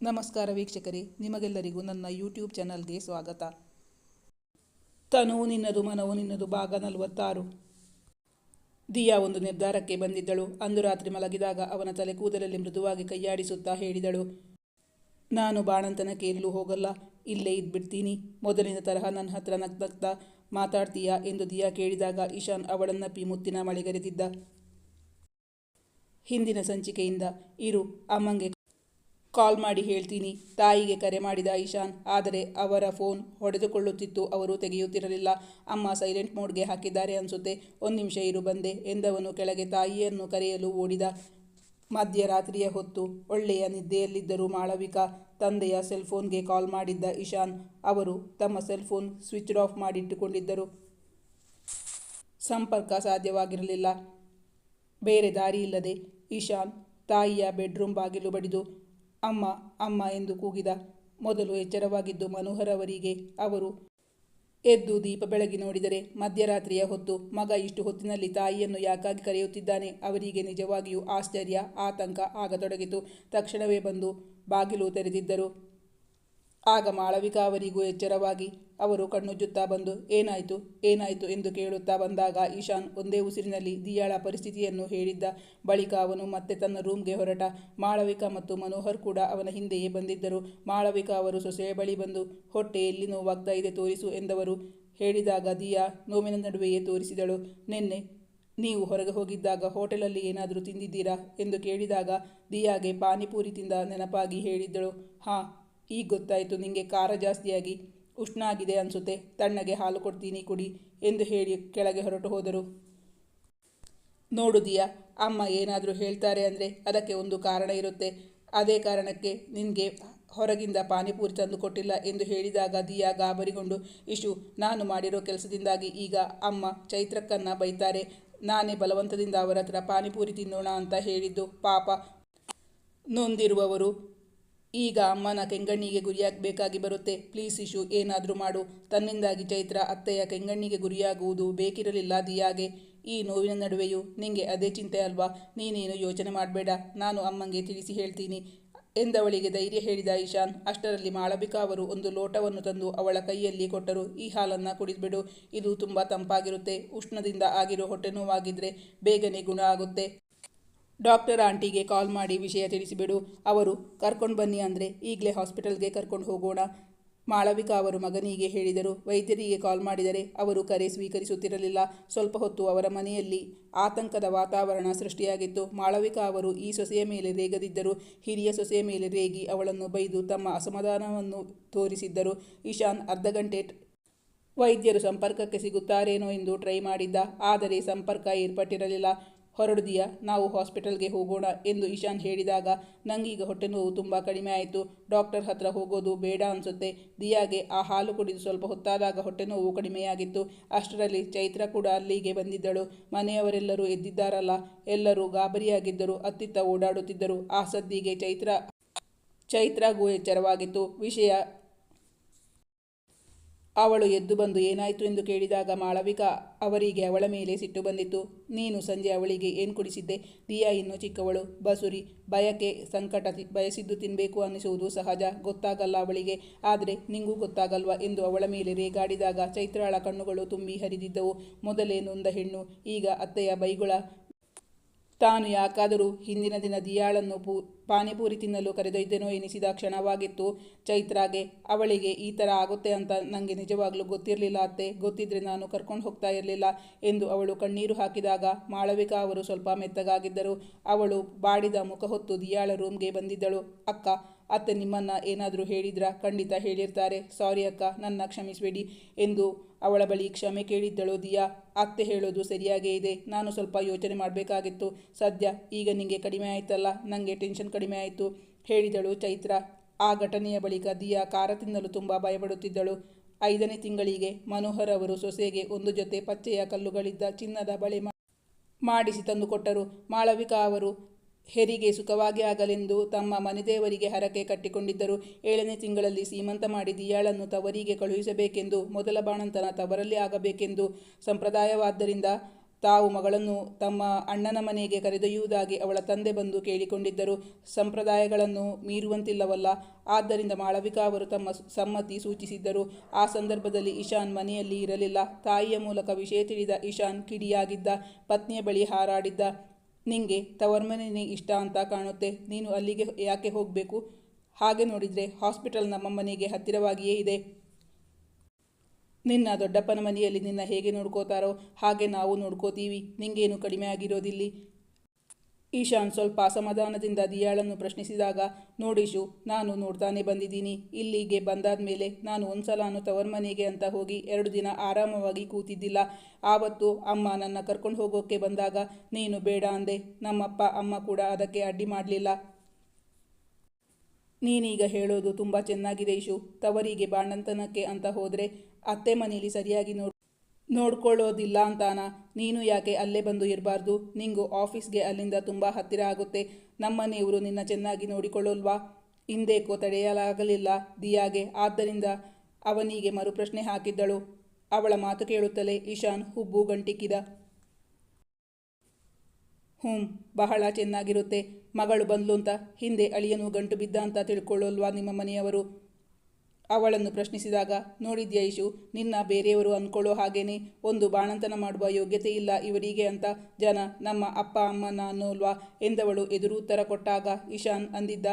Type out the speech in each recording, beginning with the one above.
ನಮಸ್ಕಾರ ವೀಕ್ಷಕರೇ, ನಿಮಗೆಲ್ಲರಿಗೂ ನನ್ನ ಯೂಟ್ಯೂಬ್ ಚಾನಲ್ಗೆ ಸ್ವಾಗತ. ತನುವು ನಿನ್ನದು ಮನವು, ನಿನ್ನದು ಭಾಗ ನಲವತ್ತಾರು. ದಿಯಾ ಒಂದು ನಿರ್ಧಾರಕ್ಕೆ ಬಂದಿದ್ದಳು. ಅಂದು ರಾತ್ರಿ ಮಲಗಿದಾಗ ಅವನ ತಲೆ ಕೂದಲಲ್ಲಿ ಮೃದುವಾಗಿ ಕೈಯಾಡಿಸುತ್ತಾ ಹೇಳಿದಳು, ನಾನು ಬಾಣಂತನ ಎಲ್ಲೂ ಹೋಗಲ್ಲ, ಇಲ್ಲೇ ಇದ್ಬಿಡ್ತೀನಿ. ಮೊದಲಿನ ತರಹ ನನ್ನ ಹತ್ರ ನಗ್ನಗ್ತಾ ಮಾತಾಡ್ತೀಯಾ? ಎಂದು ದಿಯಾ ಕೇಳಿದಾಗ ಇಶಾನ್ ಅವಳನ್ನಪ್ಪಿ ಮುತ್ತಿನ ಮಳೆಗರೆದಿದ್ದ ಹಿಂದಿನ ಸಂಚಿಕೆಯಿಂದ, ಇರು, ಅಮ್ಮಂಗೆ ಕಾಲ್ ಮಾಡಿ ಹೇಳ್ತೀನಿ. ತಾಯಿಗೆ ಕರೆ ಮಾಡಿದ ಇಶಾನ್ ಆದರೆ ಅವರ ಫೋನ್ ಹೊಡೆದುಕೊಳ್ಳುತ್ತಿತ್ತು. ಅವರು ತೆಗೆಯುತ್ತಿರಲಿಲ್ಲ. ಅಮ್ಮ ಸೈಲೆಂಟ್ ಮೋಡ್ಗೆ ಹಾಕಿದ್ದಾರೆ ಅನಿಸುತ್ತೆ. ಒಂದು ನಿಮಿಷ ಇರು, ಬಂದೆ ಎಂದವನು ಕೆಳಗೆ ತಾಯಿಯನ್ನು ಕರೆಯಲು ಓಡಿದ. ಮಧ್ಯರಾತ್ರಿಯ ಹೊತ್ತು ಒಳ್ಳೆಯ ನಿದ್ದೆಯಲ್ಲಿದ್ದರೂ ಮಾಳವಿಕಾ ತಂದೆಯ ಸೆಲ್ಫೋನ್ಗೆ ಕಾಲ್ ಮಾಡಿದ್ದ ಇಶಾನ್ ಅವರು ತಮ್ಮ ಸೆಲ್ಫೋನ್ ಸ್ವಿಚ್ ಆಫ್ ಮಾಡಿಟ್ಟುಕೊಂಡಿದ್ದರು. ಸಂಪರ್ಕ ಸಾಧ್ಯವಾಗಿರಲಿಲ್ಲ. ಬೇರೆ ದಾರಿ ಇಲ್ಲದೆ ಇಶಾನ್ ತಾಯಿಯ ಬೆಡ್ರೂಮ್ ಬಾಗಿಲು ಬಡಿದು ಅಮ್ಮ ಅಮ್ಮ ಎಂದು ಕೂಗಿದ. ಮೊದಲು ಎಚ್ಚರವಾಗಿದ್ದು ಮನೋಹರ್ ಅವರಿಗೆ ಅವರು ಎದ್ದು ದೀಪ ಬೆಳಗಿ ನೋಡಿದರೆ ಮಧ್ಯರಾತ್ರಿಯ ಹೊತ್ತು ಮಗ ಇಷ್ಟು ಹೊತ್ತಿನಲ್ಲಿ ತಾಯಿಯನ್ನು ಯಾಕಾಗಿ ಕರೆಯುತ್ತಿದ್ದಾನೆ ಅವರಿಗೆ ನಿಜವಾಗಿಯೂ ಆಶ್ಚರ್ಯ, ಆತಂಕ ಆಗತೊಡಗಿತು. ತಕ್ಷಣವೇ ಬಂದು ಬಾಗಿಲು ತೆರೆದಿದ್ದರು. ಆಗ ಮಾಳವಿಕಾ ಅವರಿಗೂ ಎಚ್ಚರವಾಗಿ, ಅವರು ಕಣ್ಣುಜ್ಜುತ್ತಾ ಬಂದು, ಏನಾಯಿತು ಏನಾಯಿತು ಎಂದು ಕೇಳುತ್ತಾ ಬಂದಾಗ ಈಶಾನ್ ಒಂದೇ ಉಸಿರಿನಲ್ಲಿ ದಿಯಾಳ ಪರಿಸ್ಥಿತಿಯನ್ನು ಹೇಳಿದ್ದ ಬಳಿಕ ಅವನು ಮತ್ತೆ ತನ್ನ ರೂಮ್ಗೆ ಹೊರಟ. ಮಾಳವಿಕಾ ಮತ್ತು ಮನೋಹರ್ ಕೂಡ ಅವನ ಹಿಂದೆಯೇ ಬಂದಿದ್ದರು. ಮಾಳವಿಕಾ ಅವರು ಸೊಸೆಯ ಬಳಿ ಬಂದು, ಹೊಟ್ಟೆ ಎಲ್ಲಿ ನೋವಾಗ್ತಾ ಇದೆ ತೋರಿಸು ಎಂದವರು ಹೇಳಿದಾಗ ದಿಯಾ ನೋವಿನ ನಡುವೆಯೇ ತೋರಿಸಿದಳು. ನಿನ್ನೆ ನೀವು ಹೊರಗೆ ಹೋಗಿದ್ದಾಗ ಹೋಟೆಲಲ್ಲಿ ಏನಾದರೂ ತಿಂದಿದ್ದೀರಾ? ಎಂದು ಕೇಳಿದಾಗ ದಿಯಾಗೆ ಪಾನಿಪೂರಿ ತಿಂದ ನೆನಪಾಗಿ ಹೇಳಿದ್ದಳು. ಹಾಂ ಈಗ ಗೊತ್ತಾಯಿತು ನಿಮಗೆ ಖಾರ ಜಾಸ್ತಿಯಾಗಿ ಉಷ್ಣ ಆಗಿದೆ ಅನಿಸುತ್ತೆ, ತಣ್ಣಗೆ ಹಾಲು ಕೊಡ್ತೀನಿ ಕುಡಿ ಎಂದು ಹೇಳಿ ಕೆಳಗೆ ಹೊರಟು ಹೋದರು. ನೋಡು ದಿಯಾ, ಅಮ್ಮ ಏನಾದರೂ ಹೇಳ್ತಾರೆ ಅಂದರೆ ಅದಕ್ಕೆ ಒಂದು ಕಾರಣ ಇರುತ್ತೆ. ಅದೇ ಕಾರಣಕ್ಕೆ ನಿನಗೆ ಹೊರಗಿಂದ ಪಾನಿಪೂರಿ ತಂದು ಕೊಟ್ಟಿಲ್ಲ ಎಂದು ಹೇಳಿದಾಗ ದಿಯಾ ಗಾಬರಿಗೊಂಡು, ಇಶು, ನಾನು ಮಾಡಿರೋ ಕೆಲಸದಿಂದಾಗಿ ಈಗ ಅಮ್ಮ ಚೈತ್ರಕ್ಕನ್ನು ಬೈತಾರೆ. ನಾನೇ ಬಲವಂತದಿಂದ ಅವರ ಹತ್ರ ಪಾನಿಪೂರಿ ತಿನ್ನೋಣ ಅಂತ ಹೇಳಿದ್ದು. ಪಾಪ ನೊಂದಿರುವವರು ಈಗ ಅಮ್ಮನ ಕೆಂಗಣ್ಣಿಗೆ ಗುರಿಯಾಗಬೇಕಾಗಿ ಬರುತ್ತೆ. ಪ್ಲೀಸ್ ಇಶು, ಏನಾದರೂ ಮಾಡು. ತನ್ನಿಂದಾಗಿ ಚೈತ್ರ ಅತ್ತೆಯ ಕೆಂಗಣ್ಣಿಗೆ ಗುರಿಯಾಗುವುದು ಬೇಕಿರಲಿಲ್ಲ ದಿಯಾಗೆ. ಈ ನೋವಿನ ನಡುವೆಯೂ ನಿಂಗೆ ಅದೇ ಚಿಂತೆ ಅಲ್ವಾ? ನೀನೇನು ಯೋಚನೆ ಮಾಡಬೇಡ. ನಾನು ಅಮ್ಮಂಗೆ ತಿಳಿಸಿ ಹೇಳ್ತೀನಿ. ಎಂದವಳಿಗೆ ಧೈರ್ಯ ಹೇಳಿದ ಇಶಾನ್ ಅಷ್ಟರಲ್ಲಿ ಮಾಳವಿಕಾ ಅವರು ಒಂದು ಲೋಟವನ್ನು ತಂದು ಅವಳ ಕೈಯಲ್ಲಿ ಕೊಟ್ಟರು. ಈ ಹಾಲನ್ನು ಕುಡಿದ್ಬಿಡು. ಇದು ತುಂಬ ತಂಪಾಗಿರುತ್ತೆ. ಉಷ್ಣದಿಂದ ಆಗಿರೋ ಹೊಟ್ಟೆ ನೋವಾಗಿದ್ರೆ ಬೇಗನೆ ಗುಣ ಆಗುತ್ತೆ. ಡಾಕ್ಟರ್ ಆಂಟಿಗೆ ಕಾಲ್ ಮಾಡಿ ವಿಷಯ ತಿಳಿಸಿಬಿಡು. ಅವರು, ಕರ್ಕೊಂಡು ಬನ್ನಿ ಅಂದರೆ ಈಗಲೇ ಹಾಸ್ಪಿಟಲ್ಗೆ ಕರ್ಕೊಂಡು ಹೋಗೋಣ. ಮಾಳವಿಕಾ ಅವರು ಮಗನಿಗೆ ಹೇಳಿದರು. ವೈದ್ಯರಿಗೆ ಕಾಲ್ ಮಾಡಿದರೆ ಅವರು ಕರೆ ಸ್ವೀಕರಿಸುತ್ತಿರಲಿಲ್ಲ. ಸ್ವಲ್ಪ ಹೊತ್ತು ಅವರ ಮನೆಯಲ್ಲಿ ಆತಂಕದ ವಾತಾವರಣ ಸೃಷ್ಟಿಯಾಗಿತ್ತು. ಮಾಳವಿಕಾ ಅವರು ಈ ಸೊಸೆಯ ಮೇಲೆ ರೇಗದಿದ್ದರು. ಹಿರಿಯ ಸೊಸೆಯ ಮೇಲೆ ರೇಗಿ ಅವಳನ್ನು ಬೈದು ತಮ್ಮ ಅಸಮಾಧಾನವನ್ನು ತೋರಿಸಿದ್ದರು. ಇಶಾನ್ ಅರ್ಧ ಗಂಟೆ ವೈದ್ಯರು ಸಂಪರ್ಕಕ್ಕೆ ಸಿಗುತ್ತಾರೇನೋ ಎಂದು ಟ್ರೈ ಮಾಡಿದ್ದ. ಆದರೆ ಸಂಪರ್ಕ ಏರ್ಪಟ್ಟಿರಲಿಲ್ಲ. ಹೊರಡುದಿಯ? ನಾವು ಹಾಸ್ಪಿಟಲ್ಗೆ ಹೋಗೋಣ ಎಂದು ಇಶಾನ್ ಹೇಳಿದಾಗ, ನಂಗೀಗ ಹೊಟ್ಟೆ ನೋವು ತುಂಬ ಕಡಿಮೆ ಆಯಿತು. ಡಾಕ್ಟರ್ ಹತ್ರ ಹೋಗೋದು ಬೇಡ ಅನಿಸುತ್ತೆ. ದಿಯಾಗೆ ಆ ಹಾಲು ಕುಡಿದು ಸ್ವಲ್ಪ ಹೊತ್ತಾದಾಗ ಹೊಟ್ಟೆ ನೋವು ಕಡಿಮೆಯಾಗಿತ್ತು. ಅಷ್ಟರಲ್ಲಿ ಚೈತ್ರ ಕೂಡ ಅಲ್ಲಿಗೆ ಬಂದಿದ್ದಳು. ಮನೆಯವರೆಲ್ಲರೂ ಎದ್ದಿದ್ದಾರಲ್ಲ. ಎಲ್ಲರೂ ಗಾಬರಿಯಾಗಿದ್ದರು. ಅತ್ತಿತ್ತ ಓಡಾಡುತ್ತಿದ್ದರು. ಆ ಸದ್ದಿಗೆ ಚೈತ್ರ, ಚೈತ್ರಾಗೂ ಎಚ್ಚರವಾಗಿತ್ತು. ವಿಷಯ ಅವಳು ಎದ್ದು ಬಂದು ಏನಾಯಿತು ಎಂದು ಕೇಳಿದಾಗ ಮಾಳವಿಕಾ, ಅವರಿಗೆ ಅವಳ ಮೇಲೆ ಸಿಟ್ಟು ಬಂದಿತ್ತು. ನೀನು ಸಂಜೆ ಅವಳಿಗೆ ಏನು ಕುಡಿಸಿದ್ದೆ? ದಿಯಾ ಇನ್ನು ಚಿಕ್ಕವಳು. ಬಸುರಿ, ಬಯಕೆ, ಸಂಕಟ ಬಯಸಿದ್ದು ತಿನ್ನಬೇಕು ಅನ್ನಿಸುವುದು ಸಹಜ. ಗೊತ್ತಾಗಲ್ಲ ಅವಳಿಗೆ. ಆದರೆ ನಿಂಗೂ ಗೊತ್ತಾಗಲ್ವಾ? ಎಂದು ಅವಳ ಮೇಲೆ ರೇಗಾಡಿದಾಗ ಚೈತ್ರಾಳ ಕಣ್ಣುಗಳು ತುಂಬಿ ಹರಿದಿದ್ದವು. ಮೊದಲೇ ನೊಂದ ಹೆಣ್ಣು, ಈಗ ಅತ್ತೆಯ ಬೈಗುಳ. ತಾನು ಯಾಕಾದರೂ ಹಿಂದಿನ ದಿನ ದಿಯಾಳನ್ನು ಪೂ, ಪಾನಿಪೂರಿ ತಿನ್ನಲು ಕರೆದೊಯ್ದೆನೋ ಎನಿಸಿದ ಕ್ಷಣವಾಗಿತ್ತು. ಚೈತ್ರಾಗೆ, ಅವಳಿಗೆ ಈ ಥರ ಆಗುತ್ತೆ ಅಂತ ನನಗೆ ನಿಜವಾಗ್ಲೂ ಗೊತ್ತಿರಲಿಲ್ಲ ಅತ್ತೆ. ಗೊತ್ತಿದ್ರೆ ನಾನು ಕರ್ಕೊಂಡು ಹೋಗ್ತಾ ಇರಲಿಲ್ಲ ಎಂದು ಅವಳು ಕಣ್ಣೀರು ಹಾಕಿದಾಗ ಮಾಳವಿಕಾ ಅವರು ಸ್ವಲ್ಪ ಮೆತ್ತಗಾಗಿದ್ದರು. ಅವಳು ಬಾಡಿದ ಮುಖ ಹೊತ್ತು ದಿಯಾಳ ರೂಮ್ಗೆ ಬಂದಿದ್ದಳು. ಅಕ್ಕ ಅತ್ತೆ ನಿಮ್ಮನ್ನು ಏನಾದರೂ ಹೇಳಿದ್ರಾ? ಖಂಡಿತ ಹೇಳಿರ್ತಾರೆ. ಸಾರಿ ಅಕ್ಕ, ನನ್ನ ಕ್ಷಮಿಸಬೇಡಿ ಎಂದು ಅವಳ ಬಳಿ ಕ್ಷಮೆ ಕೇಳಿದ್ದಳು ದಿಯಾ. ಅತ್ತೆ ಹೇಳೋದು ಸರಿಯಾಗೇ ಇದೆ. ನಾನು ಸ್ವಲ್ಪ ಯೋಚನೆ ಮಾಡಬೇಕಾಗಿತ್ತು. ಸದ್ಯ ಈಗ ನಿಮಗೆ ಕಡಿಮೆ ಆಯ್ತಲ್ಲ ನನಗೆ ಟೆನ್ಷನ್ ಕಡಿಮೆ ಆಯಿತು ಹೇಳಿದಳು ಚೈತ್ರ. ಆ ಘಟನೆಯ ಬಳಿಕ ದಿಯಾ ಖಾರ ತಿನ್ನಲು ತುಂಬ ಭಯಪಡುತ್ತಿದ್ದಳು. ಐದನೇ ತಿಂಗಳಿಗೆ ಮನೋಹರ್ ಅವರು ಸೊಸೆಗೆ ಒಂದು ಜೊತೆ ಪಚ್ಚೆಯ ಕಲ್ಲುಗಳಿದ್ದ ಚಿನ್ನದ ಬಳೆ ಮಾಡಿಸಿ ತಂದುಕೊಟ್ಟರು. ಮಾಳವಿಕಾ ಅವರು ಹೆರಿಗೆ ಸುಖವಾಗಿ ಆಗಲೆಂದು ತಮ್ಮ ಮನೆದೇವರಿಗೆ ಹರಕೆ ಕಟ್ಟಿಕೊಂಡಿದ್ದರು. ಏಳನೇ ತಿಂಗಳಲ್ಲಿ ಸೀಮಂತ ಮಾಡಿ ದಿಯಾಳನ್ನು ತವರಿಗೆ ಕಳುಹಿಸಬೇಕೆಂದು, ಮೊದಲ ಬಾಣಂತನ ತವರಲ್ಲಿ ಆಗಬೇಕೆಂದು ಸಂಪ್ರದಾಯವಾದ್ದರಿಂದ ತಾವು ಮಗಳನ್ನು ತಮ್ಮ ಅಣ್ಣನ ಮನೆಗೆ ಕರೆದೊಯ್ಯುವುದಾಗಿ ಅವಳ ತಂದೆ ಬಂದು ಕೇಳಿಕೊಂಡಿದ್ದರು. ಸಂಪ್ರದಾಯಗಳನ್ನು ಮೀರುವಂತಿಲ್ಲವಲ್ಲ, ಆದ್ದರಿಂದ ಮಾಳವಿಕಾ ಅವರು ತಮ್ಮ ಸಮ್ಮತಿ ಸೂಚಿಸಿದ್ದರು. ಆ ಸಂದರ್ಭದಲ್ಲಿ ಇಶಾನ್ ಮನೆಯಲ್ಲಿ ಇರಲಿಲ್ಲ. ತಾಯಿಯ ಮೂಲಕ ವಿಷಯ ತಿಳಿದ ಇಶಾನ್ ಕಿಡಿಯಾಗಿದ್ದ, ಪತ್ನಿಯ ಬಳಿ ಹಾರಾಡಿದ್ದ. ನಿಂಗೆ ತವರ್ಮನೆ ಇಷ್ಟ ಅಂತ ಕಾಣುತ್ತೆ. ನೀನು ಅಲ್ಲಿಗೆ ಯಾಕೆ ಹೋಗಬೇಕು? ಹಾಗೆ ನೋಡಿದರೆ ಹಾಸ್ಪಿಟಲ್ ನಮ್ಮ ಮನೆಗೆ ಹತ್ತಿರವಾಗಿಯೇ ಇದೆ. ನಿನ್ನ ದೊಡ್ಡಪ್ಪನ ಮನೆಯಲ್ಲಿ ನಿನ್ನ ಹೇಗೆ ನೋಡ್ಕೋತಾರೋ ಹಾಗೆ ನಾವು ನೋಡ್ಕೋತೀವಿ. ನಿಂಗೇನು ಕಡಿಮೆ ಆಗಿರೋದಿಲ್ಲಿ? ಈಶಾನ್ ಸ್ವಲ್ಪ ಅಸಮಾಧಾನದಿಂದ ದಿಯಾಳನ್ನು ಪ್ರಶ್ನಿಸಿದಾಗ ನೋಡಿಶು ನಾನು ನೋಡ್ತಾನೆ ಬಂದಿದ್ದೀನಿ. ಇಲ್ಲಿಗೆ ಬಂದಾದ ಮೇಲೆ ನಾನು ಒಂದ್ಸಲಾನು ತವರ್ ಮನೆಗೆ ಅಂತ ಹೋಗಿ ಎರಡು ದಿನ ಆರಾಮವಾಗಿ ಕೂತಿದ್ದಿಲ್ಲ. ಆವತ್ತು ಅಮ್ಮ ನನ್ನ ಕರ್ಕೊಂಡು ಹೋಗೋಕ್ಕೆ ಬಂದಾಗ, ನೀನು ಬೇಡ ಅಂದೆ. ನಮ್ಮಪ್ಪ, ಅಮ್ಮ ಕೂಡ ಅದಕ್ಕೆ ಅಡ್ಡಿ ಮಾಡಲಿಲ್ಲ. ನೀನೀಗ ಹೇಳೋದು ತುಂಬ ಚೆನ್ನಾಗಿದೆ ಇಶು ತವರಿಗೆ ಬಾಣಂತನಕ್ಕೆ ಅಂತ ಹೋದರೆ, ಅತ್ತೆ ಮನೇಲಿ ಸರಿಯಾಗಿ ನೋಡ್ ನೋಡ್ಕೊಳ್ಳೋದಿಲ್ಲ ಅಂತಾನ. ನೀನು ಯಾಕೆ ಅಲ್ಲೇ ಬಂದು ಇರಬಾರ್ದು? ನಿಂಗು ಆಫೀಸ್ಗೆ ಅಲ್ಲಿಂದ ತುಂಬ ಹತ್ತಿರ ಆಗುತ್ತೆ. ನಮ್ಮನೆಯವರು ನಿನ್ನ ಚೆನ್ನಾಗಿ ನೋಡಿಕೊಳ್ಳೋಲ್ವಾ? ಹಿಂದೇಕೋ ತಡೆಯಲಾಗಲಿಲ್ಲ ದಿಯಾಗೆ. ಆದ್ದರಿಂದ ಅವನಿಗೆ ಮರುಪ್ರಶ್ನೆ ಹಾಕಿದ್ದಳು. ಅವಳ ಮಾತು ಕೇಳುತ್ತಲೇ ಇಶಾನ್ ಹುಬ್ಬು ಗಂಟಿಕ್ಕಿದ. ಹ್ಞೂ ಬಹಳ ಚೆನ್ನಾಗಿರುತ್ತೆ. ಮಗಳು ಬಂದ್ಲು ಅಂತ ಹಿಂದೆ ಅಳಿಯನು ಗಂಟು ಬಿದ್ದ ಅಂತ ತಿಳ್ಕೊಳ್ಳೋಲ್ವಾ ನಿಮ್ಮ ಮನೆಯವರು? ಅವಳನ್ನು ಪ್ರಶ್ನಿಸಿದಾಗ, ನೋಡಿದ್ಯಾ ಇಶು ನಿನ್ನ ಬೇರೆಯವರು ಅಂದ್ಕೊಳ್ಳೋ ಹಾಗೇನೆ, ಒಂದು ಬಾಣಂತನ ಮಾಡುವ ಯೋಗ್ಯತೆ ಇಲ್ಲ ಇವರಿಗೆ ಅಂತ. ಜನ, ನಮ್ಮ ಅಪ್ಪ ಅಮ್ಮನ ಅನ್ನೋಲ್ವಾ ಎಂದವಳು ಎದುರು ಉತ್ತರ ಕೊಟ್ಟಾಗ ಇಶಾನ್ ಅಂದಿದ್ದ,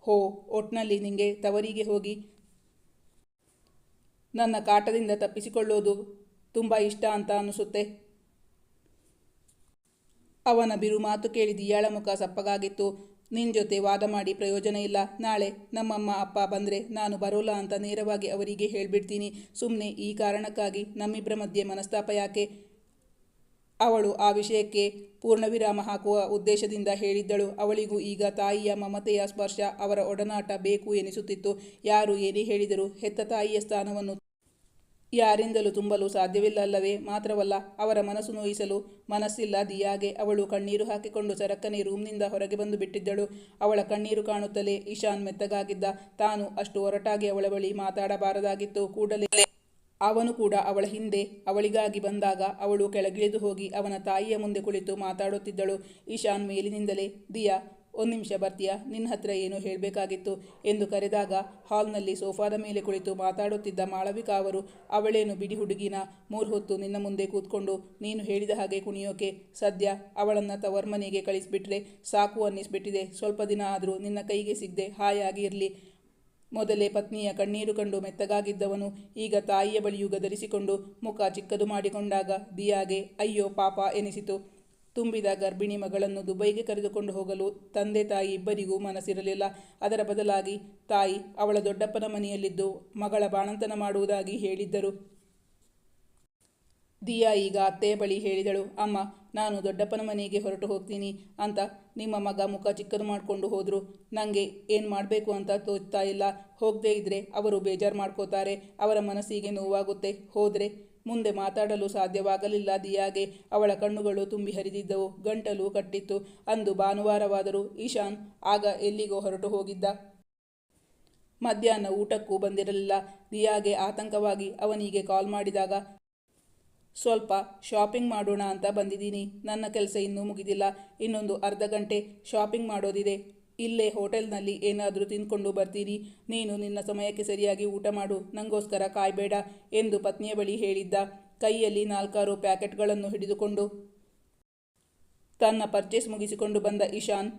ಹೋ, ಒಟ್ನಲ್ಲಿ ನಿಂಗೆ ತವರಿಗೆ ಹೋಗಿ. ನನ್ನ ಕಾಟದಿಂದ ತಪ್ಪಿಸಿಕೊಳ್ಳೋದು ತುಂಬ ಇಷ್ಟ ಅಂತ ಅನಿಸುತ್ತೆ. ಅವನ ಬಿರು ಮಾತು ಕೇಳಿ ದಿಯಾಳ ಮುಖ ಸಪ್ಪಗಾಗಿತ್ತು. ನಿನ್ನ ಜೊತೆ ವಾದ ಮಾಡಿ ಪ್ರಯೋಜನ ಇಲ್ಲ. ನಾಳೆ ನಮ್ಮಮ್ಮ, ಅಪ್ಪ ಬಂದರೆ ನಾನು ಬರೋಲ್ಲ ಅಂತ ನೇರವಾಗಿ ಅವರಿಗೆ ಹೇಳಿಬಿಡ್ತೀನಿ. ಸುಮ್ಮನೆ ಈ ಕಾರಣಕ್ಕಾಗಿ ನಮ್ಮಿಬ್ಬರ ಮಧ್ಯೆ ಮನಸ್ತಾಪ ಯಾಕೆ? ಅವಳು ಆ ವಿಷಯಕ್ಕೆ ಪೂರ್ಣವಿರಾಮ ಹಾಕುವ ಉದ್ದೇಶದಿಂದ ಹೇಳಿದ್ದಳು. ಅವಳಿಗೂ ಈಗ ತಾಯಿಯ ಮಮತೆಯ ಸ್ಪರ್ಶ, ಅವರ ಒಡನಾಟ ಬೇಕು ಎನಿಸುತ್ತಿತ್ತು. ಯಾರು ಏನೇ ಹೇಳಿದರೂ ಹೆತ್ತ ತಾಯಿಯ ಸ್ಥಾನವನ್ನು ಯಾರಿಂದಲೂ ತುಂಬಲು ಸಾಧ್ಯವಿಲ್ಲಲ್ಲವೇ? ಮಾತ್ರವಲ್ಲ, ಅವರ ಮನಸ್ಸು ನೋಯಿಸಲು ಮನಸ್ಸಿಲ್ಲ ದಿಯಾಗೆ. ಅವಳು ಕಣ್ಣೀರು ಹಾಕಿಕೊಂಡು ಸರಕ್ಕನೆ ರೂಮ್ನಿಂದ ಹೊರಗೆ ಬಂದು ಬಿಟ್ಟಿದ್ದಳು. ಅವಳ ಕಣ್ಣೀರು ಕಾಣುತ್ತಲೇ ಇಶಾನ್ ಮೆತ್ತಗಾಗಿದ್ದ. ತಾನು ಅಷ್ಟು ಒರಟಾಗಿ ಅವಳ ಬಳಿ ಮಾತಾಡಬಾರದಾಗಿತ್ತು. ಕೂಡಲೇ ಅವನು ಕೂಡ ಅವಳ ಹಿಂದೆ, ಅವಳಿಗಾಗಿ ಬಂದಾಗ ಅವಳು ಕೆಳಗಿಳಿದು ಹೋಗಿ ಅವನ ತಾಯಿಯ ಮುಂದೆ ಕುಳಿತು ಮಾತಾಡುತ್ತಿದ್ದಳು. ಇಶಾನ್ ಮೇಲಿನಿಂದಲೇ, ದಿಯಾ ಒಂದು ನಿಮಿಷ ಬರ್ತೀಯಾ? ನಿನ್ನ ಹತ್ರ ಏನೋ ಹೇಳಬೇಕಾಗಿತ್ತು ಎಂದು ಕರೆದಾಗ ಹಾಲ್ನಲ್ಲಿ ಸೋಫಾದ ಮೇಲೆ ಕುಳಿತು ಮಾತಾಡುತ್ತಿದ್ದ ಮಾಳವಿಕಾ ಅವರು, ಅವಳೇನು ಬಿಡಿ ಹುಡುಗಿನ? ಮೂರು ಹೊತ್ತು ನಿನ್ನ ಮುಂದೆ ಕೂತ್ಕೊಂಡು ನೀನು ಹೇಳಿದ ಹಾಗೆ ಕುಣಿಯೋಕೆ ಸದ್ಯ ಅವಳನ್ನು ತವರ್ಮನೆಗೆ ಕಳಿಸಿಬಿಟ್ರೆ ಸಾಕು ಅನ್ನಿಸ್ಬಿಟ್ಟಿದೆ. ಸ್ವಲ್ಪ ದಿನ ಆದರೂ ನಿನ್ನ ಕೈಗೆ ಸಿಗದೆ ಹಾಯಾಗಿ ಇರಲಿ. ಮೊದಲೇ ಪತ್ನಿಯ ಕಣ್ಣೀರು ಕಂಡು ಮೆತ್ತಗಾಗಿದ್ದವನು ಈಗ ತಾಯಿಯ ಬಳಿಯೂ ಗದರಿಸಿಕೊಂಡು ಮುಖ ಚಿಕ್ಕದು ಮಾಡಿಕೊಂಡಾಗ ದಿಯಾಗೆ, ಅಯ್ಯೋ ಪಾಪ ಎನಿಸಿತು. ತುಂಬಿದ ಗರ್ಭಿಣಿ ಮಗಳನ್ನು ದುಬೈಗೆ ಕರೆದುಕೊಂಡು ಹೋಗಲು ತಂದೆ ತಾಯಿ ಇಬ್ಬರಿಗೂ ಮನಸ್ಸಿರಲಿಲ್ಲ. ಅದರ ಬದಲಾಗಿ ತಾಯಿ ಅವಳ ದೊಡ್ಡಪ್ಪನ ಮನೆಯಲ್ಲಿದ್ದು ಮಗಳ ಬಾಣಂತನ ಮಾಡುವುದಾಗಿ ಹೇಳಿದ್ದರು. ದಿಯಾ ಈಗ ಅತ್ತೆಯ ಬಳಿ ಹೇಳಿದಳು, ಅಮ್ಮ, ನಾನು ದೊಡ್ಡಪ್ಪನ ಮನೆಗೆ ಹೊರಟು ಹೋಗ್ತೀನಿ ಅಂತ ನಿಮ್ಮ ಮಗ ಮುಖ ಚಿಕ್ಕದು ಮಾಡಿಕೊಂಡು ಹೋದರು. ನನಗೆ ಏನು ಮಾಡಬೇಕು ಅಂತ ತೋಚ್ತಾ ಇಲ್ಲ. ಹೋಗದೇ ಇದ್ದರೆ ಅವರು ಬೇಜಾರು ಮಾಡ್ಕೋತಾರೆ. ಅವರ ಮನಸ್ಸಿಗೆ ನೋವಾಗುತ್ತೆ. ಹೋದರೆ ಮುಂದೆ ಮಾತಾಡಲು ಸಾಧ್ಯವಾಗಲಿಲ್ಲ. ದಿಯಾಗೆ ಅವಳ ಕಣ್ಣುಗಳು ತುಂಬಿ ಹರಿದಿದ್ದವು. ಗಂಟಲು ಕಟ್ಟಿತ್ತು. ಅಂದು ಭಾನುವಾರವಾದರೂ ಈಶಾನ್ ಆಗ ಎಲ್ಲಿಗೋ ಹೊರಟು ಹೋಗಿದ್ದ. ಮಧ್ಯಾಹ್ನ ಊಟಕ್ಕೂ ಬಂದಿರಲಿಲ್ಲ. ದಿಯಾಗೆ ಆತಂಕವಾಗಿ ಅವನಿಗೆ ಕಾಲ್ ಮಾಡಿದಾಗ, ಸ್ವಲ್ಪ ಶಾಪಿಂಗ್ ಮಾಡೋಣ ಅಂತ ಬಂದಿದ್ದೀನಿ. ನನ್ನ ಕೆಲಸ ಇನ್ನೂ ಮುಗಿದಿಲ್ಲ. ಇನ್ನೊಂದು ಅರ್ಧ ಗಂಟೆ ಶಾಪಿಂಗ್ ಮಾಡೋದಿದೆ. ಇಲ್ಲೇ ಹೋಟೆಲ್ನಲ್ಲಿ ಏನಾದರೂ ತಿಂದ್ಕೊಂಡು ಬರ್ತೀರಿ. ನೀನು ನಿನ್ನ ಸಮಯಕ್ಕೆ ಸರಿಯಾಗಿ ಊಟ ಮಾಡು. ನಂಗೋಸ್ಕರ ಕಾಯಬೇಡ ಎಂದು ಪತ್ನಿಯ ಬಳಿ ಹೇಳಿದ್ದ. ಕೈಯಲ್ಲಿ ನಾಲ್ಕಾರು ಪ್ಯಾಕೆಟ್ಗಳನ್ನು ಹಿಡಿದುಕೊಂಡು ತನ್ನ ಪರ್ಚೇಸ್ ಮುಗಿಸಿಕೊಂಡು ಬಂದ ಇಶಾನ್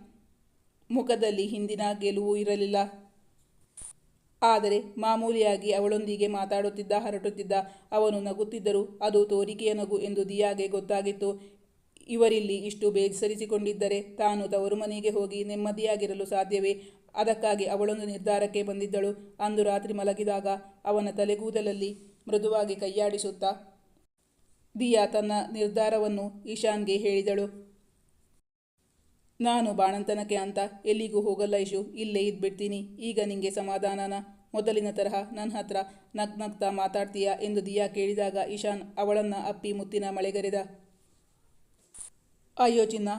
ಮುಖದಲ್ಲಿ ಹಿಂದಿನ ಗೆಲುವು ಇರಲಿಲ್ಲ. ಆದರೆ ಮಾಮೂಲಿಯಾಗಿ ಅವಳೊಂದಿಗೆ ಮಾತಾಡುತ್ತಿದ್ದ, ಹರಟುತ್ತಿದ್ದ ಅವನು ನಗುತ್ತಿದ್ದರು. ಅದು ತೋರಿಕೆಯ ನಗು ಎಂದು ದಿಯಾಗೆ ಗೊತ್ತಾಗಿತ್ತು. ಇವರಿಲ್ಲಿ ಇಷ್ಟು ಬೇಸರಿಸಿಕೊಂಡಿದ್ದರೆ ತಾನು ತವರು ಮನೆಗೆ ಹೋಗಿ ನೆಮ್ಮದಿಯಾಗಿರಲು ಸಾಧ್ಯವೇ? ಅದಕ್ಕಾಗಿ ಅವಳೊಂದು ನಿರ್ಧಾರಕ್ಕೆ ಬಂದಿದ್ದಳು. ಅಂದು ರಾತ್ರಿ ಮಲಗಿದಾಗ ಅವನ ತಲೆಗೂದಲಲ್ಲಿ ಮೃದುವಾಗಿ ಕೈಯಾಡಿಸುತ್ತ, ದಿಯಾ ತನ್ನ ನಿರ್ಧಾರವನ್ನು ಈಶಾನ್ಗೆ ಹೇಳಿದಳು. ನಾನು ಬಾಣಂತನಕ್ಕೆ ಅಂತ ಎಲ್ಲಿಗೂ ಹೋಗಲ್ಲ ಇಶು ಇಲ್ಲೇ ಇದ್ಬಿಡ್ತೀನಿ. ಈಗ ನಿಂಗೆ ಸಮಾಧಾನನ? ಮೊದಲಿನ ತರಹ ನನ್ನ ಹತ್ರ ನಗ್ ನಗ್ತಾ ಮಾತಾಡ್ತೀಯಾ ಎಂದು ದಿಯಾ ಕೇಳಿದಾಗ ಇಶಾನ್ ಅವಳನ್ನು ಅಪ್ಪಿ ಮುತ್ತಿನ ಮಳೆಗರೆದ. ಅಯ್ಯೋ ಚಿನ್ನ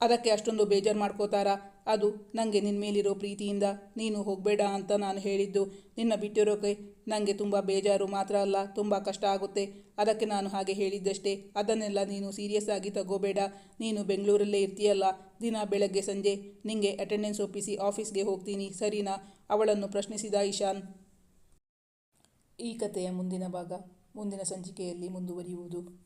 ಅದಕ್ಕೆ ಅಷ್ಟೊಂದು ಬೇಜಾರು ಮಾಡ್ಕೋತಾರಾ? ಅದು ನನಗೆ ನಿನ್ನ ಮೇಲಿರೋ ಪ್ರೀತಿಯಿಂದ ನೀನು ಹೋಗಬೇಡ ಅಂತ ನಾನು ಹೇಳಿದ್ದು. ನಿನ್ನ ಬಿಟ್ಟಿರೋಕೆ ನನಗೆ ತುಂಬ ಬೇಜಾರು ಮಾತ್ರ ಅಲ್ಲ, ತುಂಬ ಕಷ್ಟ ಆಗುತ್ತೆ. ಅದಕ್ಕೆ ನಾನು ಹಾಗೆ ಹೇಳಿದ್ದಷ್ಟೇ. ಅದನ್ನೆಲ್ಲ ನೀನು ಸೀರಿಯಸ್ ಆಗಿ ತಗೋಬೇಡ. ನೀನು ಬೆಂಗಳೂರಲ್ಲೇ ಇರ್ತೀಯಲ್ಲ. ದಿನ ಬೆಳಗ್ಗೆ ಸಂಜೆ ನಿಂಗೆ ಅಟೆಂಡೆನ್ಸ್ ಒಪ್ಪಿಸಿ ಆಫೀಸ್ಗೆ ಹೋಗ್ತೀನಿ. ಸರಿನಾ? ಅವಳನ್ನು ಪ್ರಶ್ನಿಸಿದ ಇಶಾನ್ ಈ ಕಥೆಯ ಮುಂದಿನ ಭಾಗ ಮುಂದಿನ ಸಂಚಿಕೆಯಲ್ಲಿ ಮುಂದುವರಿಯುವುದು.